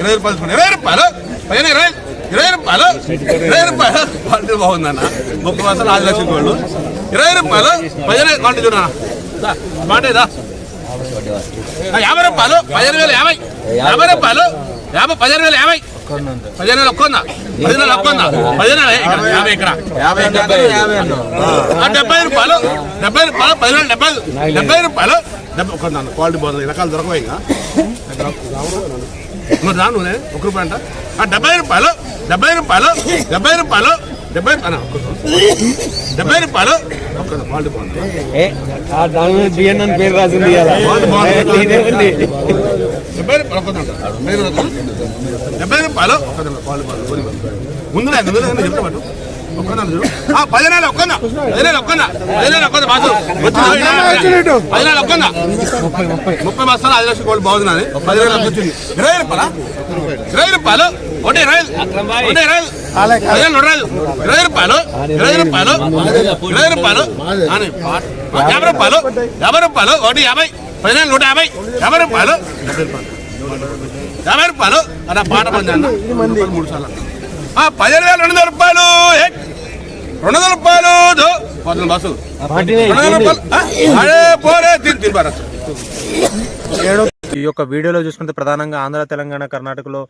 ఇరవై రూపాయలు ఇరవై రూపాయలు? పైన ఇరవై? ఇరవై రూపాయలు? ఇరవై రూపాయలు? క్వాలిటీ బాగుందన్న ముప్పై మాసాలు ఆరు లక్షల గోల్డ్ ఇరవై రూపాయలు? పదిహేను క్వాలిటీ మాటేదా యాభై రూపాయలు? పదిహేను వేలు యాభై. యాభై రూపాయలు? యాభై పదిహేను వేలు యాభై. పదిహేను వేలు ఒక్కొందా పదిహేను వేలు ఒక్కొందా పదిహేను ఇక్కడ యాభై ఇక్కడ. ఆ, డెబ్బై రూపాయలు? డెబ్బై రూపాయలు? పదిహేను డెబ్బై డెబ్బై రూపాయలు? డెబ్బై ఒక నాన్న క్వాలిటీ బాగుంది. రకాలు దొరకవు ఇంకా? మరి రా నువ్వు ఒక రూపాయి అంట. ఆ, డెబ్బై రూపాయలు డెబ్బై రూపాయలు డెబ్బై రూపాయలు డెబ్బై రూపాయలు. దాని మీద బిఎన్ అని పేరు రాసింది. డెబ్బై రూపాయలు. డెబ్బై రూపాయలు. ముందు చెప్తా పట్టు ఒక్కనా చూడు ఆ, పదిహేను ఒక్కనా? పదిహేను ఒక్కనా? పదిహేను ఒక్కనా బాసు? వచ్చింది పదిహేను ఒక్కనా? ముప్పై మాసాలు ఐదు లక్షల బాగున్నది పదిహేను లక్షలు వచ్చింది. ఇరవై రూపాయల? ఇరవై రూపాయలు? ఒకటి ఇరవై ఒకటి ఇరవై నూట ఇరవై రూపాయలు? ఇరవై రూపాయలు? ఇరవై రూపాయలు? యాభై రూపాయలు? యాభై రూపాయలు? ఒకటి యాభై. పదిహేను నూట యాభై. యాభై రూపాయలు? యాభై రూపాయలు? అలా పాట అన్న మూడు సార్లు. పదిహేను వేల రెండు వందల రూపాయలు? రెండు వందల రూపాయలు బస్సు రెండు వందల రూపాయలు? అరే పోరే తిని ఈ యొక్క వీడియోలో చూసుకుంటే ప్రధానంగా ఆంధ్ర తెలంగాణ కర్ణాటకలో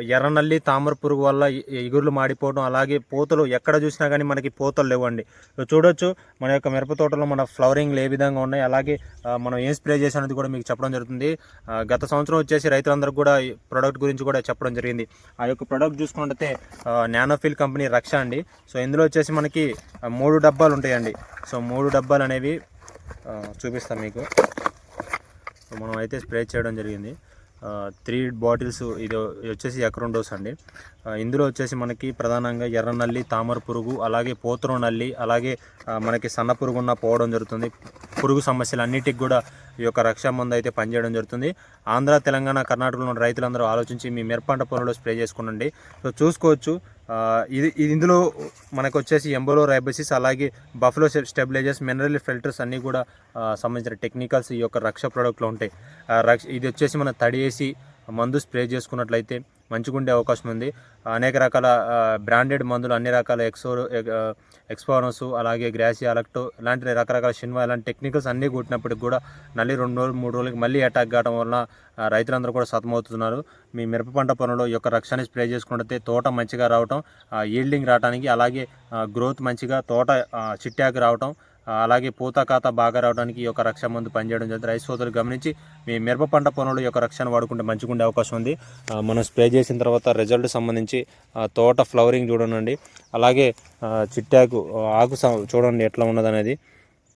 ఎర్రనల్లి తామర పురుగు వల్ల ఇ- ఇగుర్లు మాడిపోవడం అలాగే పూతలు ఎక్కడ చూసినా కానీ మనకి పూతలు లేవండి. చూడొచ్చు మన యొక్క మిరప తోటలో మన ఫ్లవరింగ్లు ఏ విధంగా ఉన్నాయి అలాగే మనం ఏం స్ప్రే చేసినది కూడా మీకు చెప్పడం జరుగుతుంది. గత సంవత్సరం వచ్చేసి రైతులందరికీ కూడా ఈ ప్రోడక్ట్ గురించి కూడా చెప్పడం జరిగింది. ఆ యొక్క ప్రోడక్ట్ చూసుకుంటే నానోఫిల్ కంపెనీ రక్ష అండి. సో ఇందులో వచ్చేసి మనకి మూడు డబ్బాలు ఉంటాయండి. సో మూడు డబ్బాలు అనేవి చూపిస్తాను చూపిస్తాం మీకు. సో మనం అయితే స్ప్రే చేయడం జరిగింది. త్రీ బాటిల్స్ ఇది వచ్చేసి ఎకరం డోస్ అండి. ఇందులో వచ్చేసి మనకి ప్రధానంగా ఎర్ర నల్లి తామర పురుగు అలాగే పోతురు నల్లి అలాగే మనకి సన్న పురుగు ఉన్న పోవడం జరుగుతుంది. పురుగు సమస్యలు అన్నిటికి కూడా ఈ యొక్క రక్షా మందు అయితే పనిచేయడం జరుగుతుంది. ఆంధ్ర తెలంగాణ కర్ణాటకలో ఉన్న రైతులందరూ ఆలోచించి మీ మిరపంట పొలంలో స్ప్రే చేసుకునండి. సో చూసుకోవచ్చు ఇది ఇది ఇందులో మనకు వచ్చేసి ఎంబోలో రైబసిస్ అలాగే బఫ్లో స్టెబిలైజర్స్ మినరల్ ఫిల్టర్స్ అన్నీ కూడా సంబంధించిన టెక్నికల్స్ ఈ యొక్క రక్ష ప్రోడక్ట్లో ఉంటాయి. ఆ, రక్ష ఇది వచ్చేసి మనం తడియేసి మందు స్ప్రే చేసుకున్నట్లయితే మంచిగా ఉండే అవకాశం ఉంది. అనేక రకాల బ్రాండెడ్ మందులు అన్ని రకాల ఎక్సో ఎక్స్పోనస్ అలాగే గ్రాసి అలక్టో ఇలాంటి రకరకాల షిన్వా ఇలాంటి టెక్నికల్స్ అన్నీ కొట్టినప్పటికి కూడా నల్లి రెండు రోజులు మూడు రోజులకి మళ్ళీ అటాక్ కావడం వలన రైతులందరూ కూడా సతమవుతున్నారు. మీ మిరప పంట పొలంలో యొక్క రక్షణ స్ప్రే చేసుకుంటే తోట మంచిగా రావటం ఈల్డింగ్ రావడానికి అలాగే గ్రోత్ మంచిగా తోట చిట్టాకు రావటం అలాగే పూత కాత బాగా రావడానికి ఈ యొక్క రక్ష మందు పనిచేయడం జరుగుతుంది రైతు సోదరులు గమనించి మీ మిరప పంట పొలంలో యొక్క రక్షణ వాడుకుంటే మంచిగా ఉండే అవకాశం ఉంది. మనం స్ప్రే చేసిన తర్వాత రిజల్ట్ సంబంధించి తోట ఫ్లవరింగ్ చూడండి. అలాగే చిట్టాకు ఆకు చూడండి ఎట్లా ఉన్నదనేది.